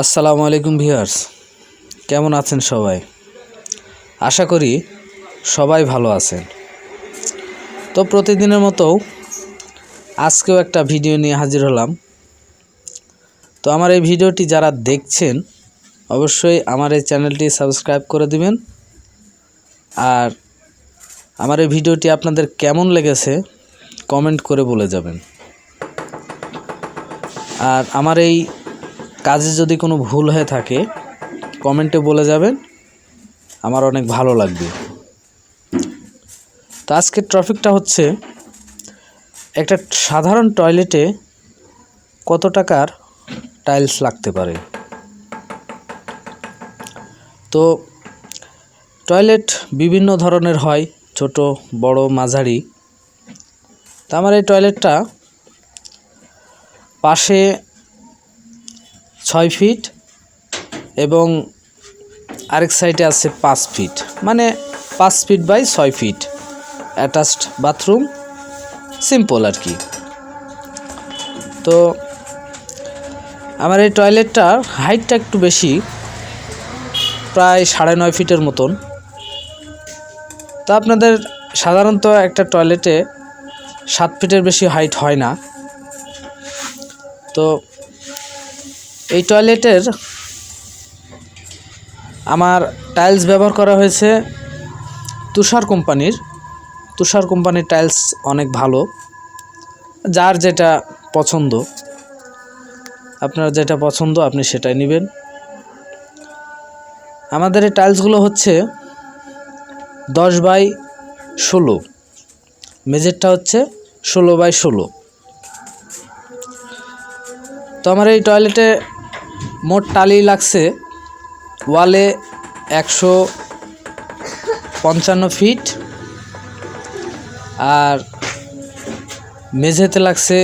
আসসালামু আলাইকুম ভিউয়ার্স। কেমন আছেন সবাই? আশা করি সবাই ভালো আছেন। তো প্রতিদিনের মতো আজকেও একটা ভিডিও নিয়ে হাজির হলাম। তো আমার এই ভিডিওটি যারা দেখছেন, অবশ্যই আমার এই চ্যানেলটি সাবস্ক্রাইব করে দিবেন। আর আমার এই ভিডিওটি আপনাদের কেমন লেগেছে, কমেন্ট করে বলে যাবেন। আর আমার এই কাজে যদি কোনো ভুল হয়ে থাকে, কমেন্টে বলে যাবেন। আমার অনেক ভালো লাগবে। তো আজকের ট্রফিকটা হচ্ছে, একটা সাধারণ টয়লেটে কত টাকার টাইলস লাগতে পারে? তো টয়লেট বিভিন্ন ধরনের হয়, ছোট, বড়, মাঝারি। তা আমার এই টয়লেটটা পাশে ছয় ফিট এবং আরেক সাইডে আছে পাঁচ ফিট। মানে পাঁচ ফিট বাই ছয় ফিট। Attached bathroom. সিম্পল আর কি। তো আমার এই টয়লেটটার হাইটটা একটু বেশি, প্রায় সাড়ে নয় ফিটের মতন। তো আপনাদের সাধারণত একটা টয়লেটে সাত ফিটের বেশি হাইট হয় না। তো এই টয়লেটের আমার টাইলস ব্যবহার করা হয়েছে তুষার কোম্পানির। তুষার কোম্পানির টাইলস অনেক ভালো। যার যেটা পছন্দ, আপনার যেটা পছন্দ আপনি সেটাই নেবেন। আমাদের এই টাইলসগুলো হচ্ছে দশ বাই ষোলো। মেজেরটা হচ্ছে ষোলো বাই ষোলো। তো আমার এই টয়লেটে মোট টালি লাগছে ওয়ালে একশো পঞ্চান্ন ফিট আর মেঝেতে লাগছে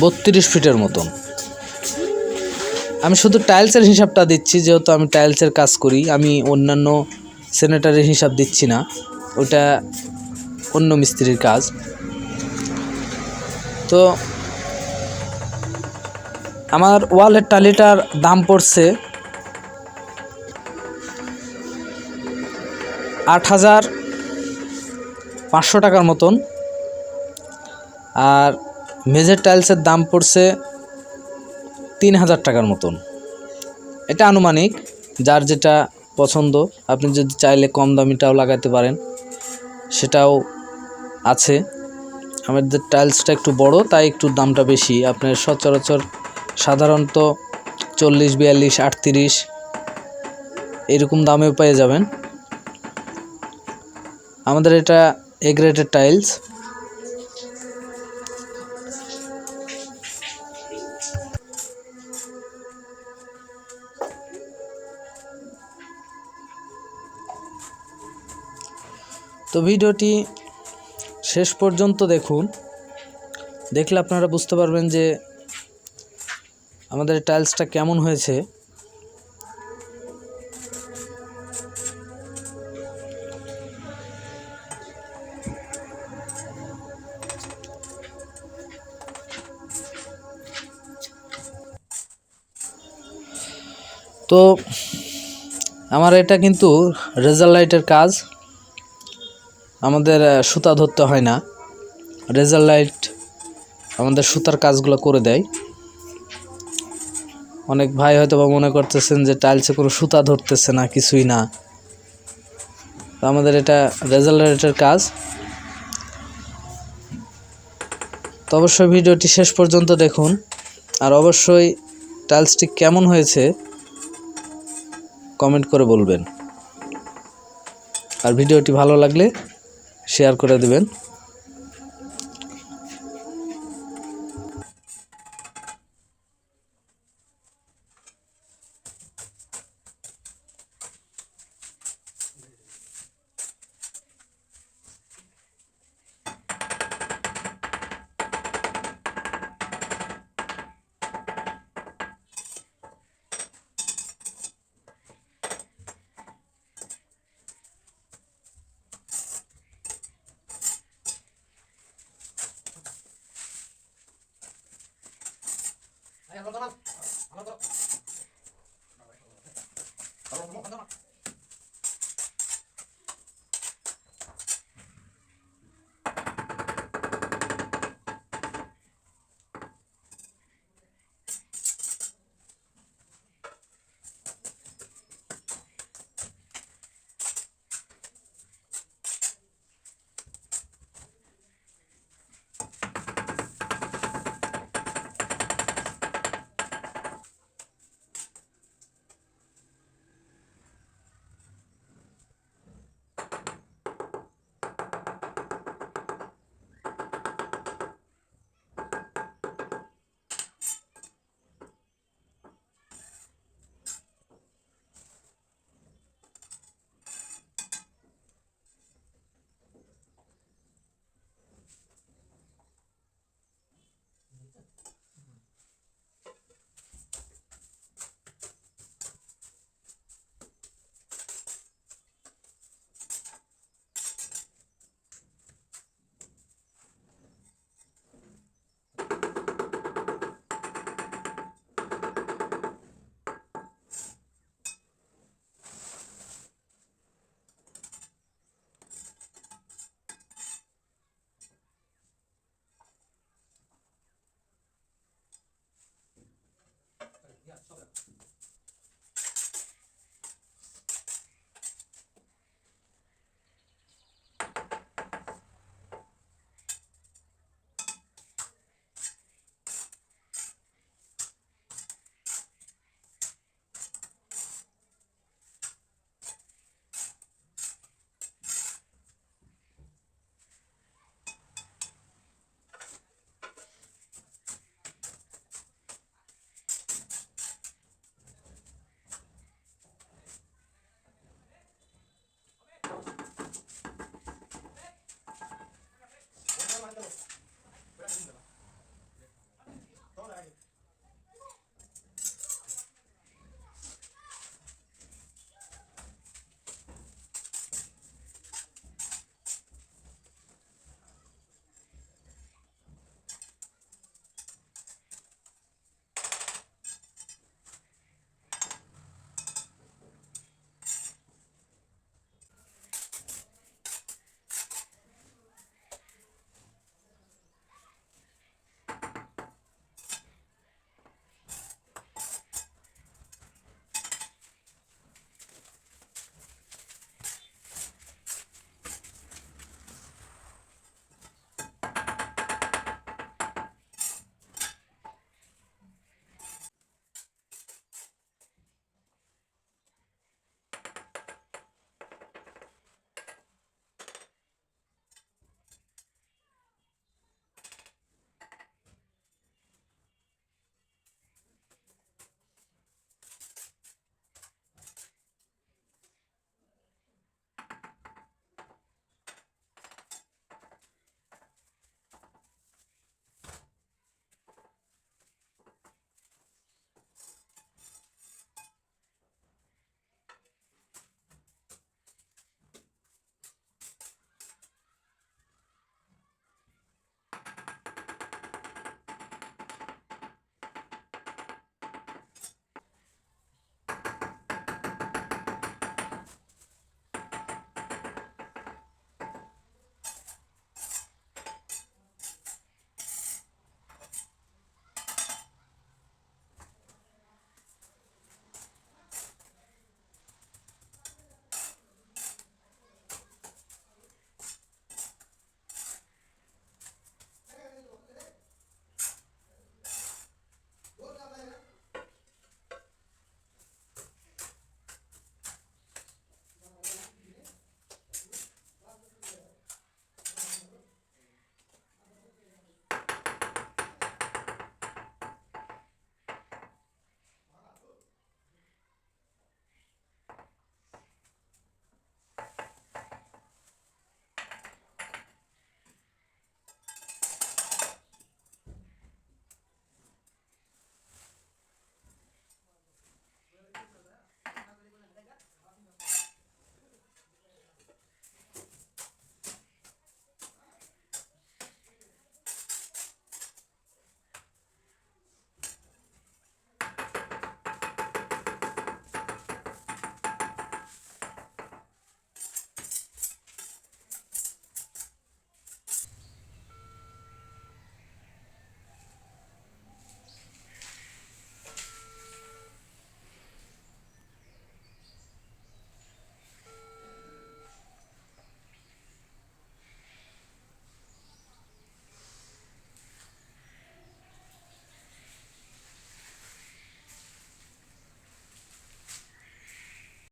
বত্রিশ ফিটের মতন। আমি শুধু টাইলসের হিসাবটা দিচ্ছি, যেহেতু আমি টাইলসের কাজ করি, আমি অন্যান্য স্যানিটারির হিসাব দিচ্ছি না, ওটা অন্য মিস্ত্রির কাজ। তো আমার ওয়ালের টালিটার দাম পড়ছে আট হাজার পাঁচশো টাকার মতন। আর মেজের টাইলসের দাম পড়ছে তিন হাজার টাকার মতন। এটা আনুমানিক, যার যেটা পছন্দ। আপনি যদি চাইলে কম দামিটাও লাগাতে পারেন। সেটাও আছে। আমাদের টাইলসটা একটু বড়, তাই একটু দামটা বেশি। আপনার সচরাচর সাধারণত চল্লিশ, বিয়াল্লিশ, আটত্রিশ এরকম দামেও পেয়ে যাবেন। আমাদের এটা এ গ্রেডের টাইলস তো ভিডিওটি শেষ পর্যন্ত দেখুন। দেখলে আপনারা বুঝতে পারবেন যে আমাদের টাইলসটা কেমন হয়েছে? তো, আমার এটা কিন্তু রেজাল্ট লাইটের কাজ। আমাদের সুতা ধরতে হয় না। রেজাল্ট লাইট আমাদের সুতার কাজগুলো করে দেয়। অনেক ভাই হয়তো বা মনে করতেছেন যে টাইলসে কোনো সুতা ধরতেছে না, কিছুই না। তো আমাদের এটা রেজাল্ট লাইটের কাজ। তো অবশ্যই ভিডিওটি শেষ পর্যন্ত দেখুন। আর অবশ্যই টাইলসটি কেমন হয়েছে কমেন্ট করে বলবেন। আর ভিডিওটি ভালো লাগলে শেয়ার করে দেবেন। ভালো তো ভালো তো